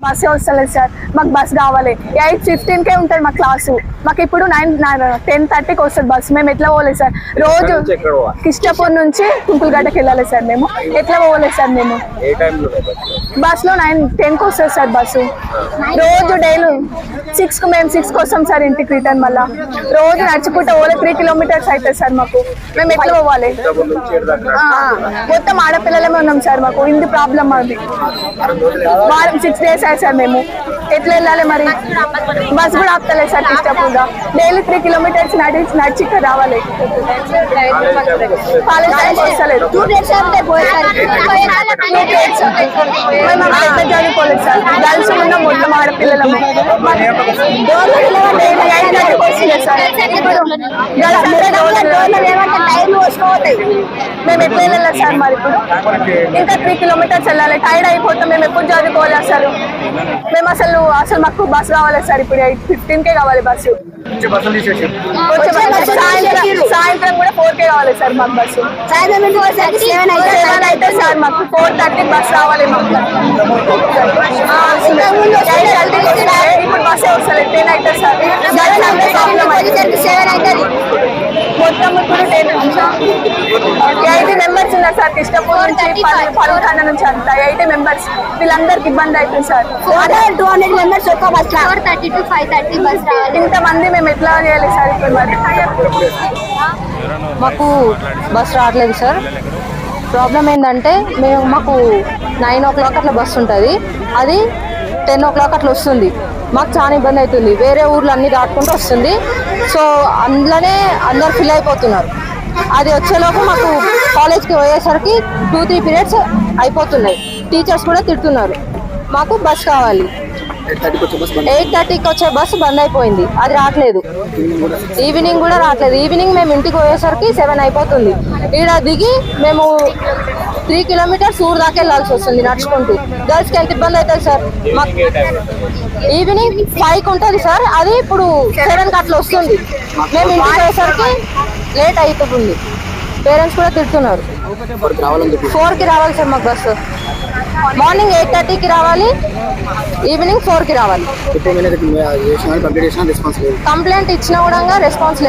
బస్సే వస్తలేదు సార్. మాకు బస్ కావాలి. ఎయిట్ ఫిఫ్టీన్ కే ఉంటుంది మా క్లాసు మాకు ఇప్పుడు నైన్ టెన్ థర్టీకి వస్తుంది బస్ మేము ఎట్లా పోలేదు సార్? రోజు? కిష్టపూర్ నుంచి కుంకులగడ్డకి వెళ్ళాలి సార్ మేము. ఎట్లా పోలేదు సార్ మేము? ఏ టైంలో బస్సులో బస్లో? నైన్ టెన్కి వస్తుంది సార్ బస్సు రోజు డైలీ సిక్స్కు మేము సిక్స్కి వస్తాం సార్ ఇంటికి రిటర్న్ మళ్ళా. రోజు నడుచుకుంటూ పోలే త్రీ కిలోమీటర్స్ అవుతుంది సార్ మాకు. మేము ఎట్లా పోవాలి? మొత్తం ఆడపిల్లలమే ఉన్నాం సార్ మాకు. ఇంది ప్రాబ్లం మాది. వారం సిక్స్ డేస్ అయ్యాయి సార్ మేము ఎట్లా వెళ్ళాలి మరి? బస్ కూడా ఆపుతలేదు సార్ కిష్టపూర్గా డైలీ త్రీ కిలోమీటర్స్ నడిచి నడిచి ఇక్కడ రావాలి. కాలేజ్ వస్తలేదు. మేము చదువుకోలేదు సార్. గర్ల్స్ ఉన్నాం మొత్తం ఆడపిల్లలము. మేము ఎప్పుడు వెళ్ళాలి సార్ మరి ఇప్పుడు ఇంకా త్రీ కిలోమీటర్స్ వెళ్ళాలి టైర్డ్ అయిపోతాం మేము ఎప్పుడు చదువుకోవాలి అసలు మేము అసలు అసలు మాకు బస్సు కావాలి సార్ ఇప్పుడు ఎయిట్ ఫిఫ్టీన్ కే కావాలి బస్సు సాయంత్రం కూడా ఫోర్ కే కావాలి సార్ మాకు బస్సు సెవెన్ అయితే సార్ మాకు ఫోర్ థర్టీ బస్సు రావాలి మాకు ఆ, ఎయిట్ థర్టీకి వస్తే ఇప్పుడు బస్సే వస్తలేదు టెన్ సార్ గర్ల్స్ అంటే ప్రాబ్లం మొత్తం ఇప్పుడు టెన్ ఎయిటీ మెంబర్స్ ఉన్నారు సార్ కృష్ణపూర్ నుంచి పలుఖాన నుంచి అంతా ఎయిటీ మెంబర్స్ వీళ్ళందరికి ఇబ్బంది అవుతుంది సార్ టూ హండ్రెడ్ మెంబర్స్ ఒక్క bus four thirty to five thirty bus రావాలి. ఇంతమంది మేము ఎట్లా చేయాలి సార్ ఇప్పుడు మరి? మాకు బస్ రావట్లేదు సార్ ప్రాబ్లం ఏంటంటే మేము మాకు నైన్ ఓ క్లాక్ అట్లా బస్ ఉంటుంది. అది టెన్ ఓ క్లాక్ అట్లా వస్తుంది. మాకు చాలా ఇబ్బంది అవుతుంది. వేరే ఊర్లు అన్ని దాటుకుంటూ వస్తుంది. సో అందులోనే అందరు ఫిల్ అయిపోతున్నారు. అది వచ్చేలోపు మాకు కాలేజ్కి పోయేసరికి టూ త్రీ పీరియడ్స్ అయిపోతున్నాయి. టీచర్స్ కూడా తిడుతున్నారు. మాకు బస్ కావాలి. ఎయిట్ థర్టీకి వచ్చే బస్సు బంద్ అయిపోయింది. అది రావట్లేదు. ఈవినింగ్ కూడా రావట్లేదు. ఈవినింగ్ మేము ఇంటికి పోయేసరికి సెవెన్ అయిపోతుంది. ఈడ దిగి మేము త్రీ కిలోమీటర్స్ ఊరు దాకా వెళ్ళాల్సి వస్తుంది నడుచుకుంటూ. గర్ల్స్కి ఎంత ఇబ్బంది అవుతుంది సార్? మాకు ఈవినింగ్ ఫైవ్కి ఉంటుంది సార్. అది ఇప్పుడు సెవెన్కి అట్లా వస్తుంది. మేము ఇంటికి పోయేసరికి లేట్ అవుతుంది పేరెంట్స్ కూడా తిడుతున్నారు. ఫోర్కి రావాలి సార్ మాకు బస్సు. మార్నింగ్ ఎయిట్ థర్టీకి రావాలి. ఈవినింగ్ ఫోర్కి రావాలి. కంప్లైంట్ ఇచ్చినా కూడా రెస్పాన్స్ లేదు.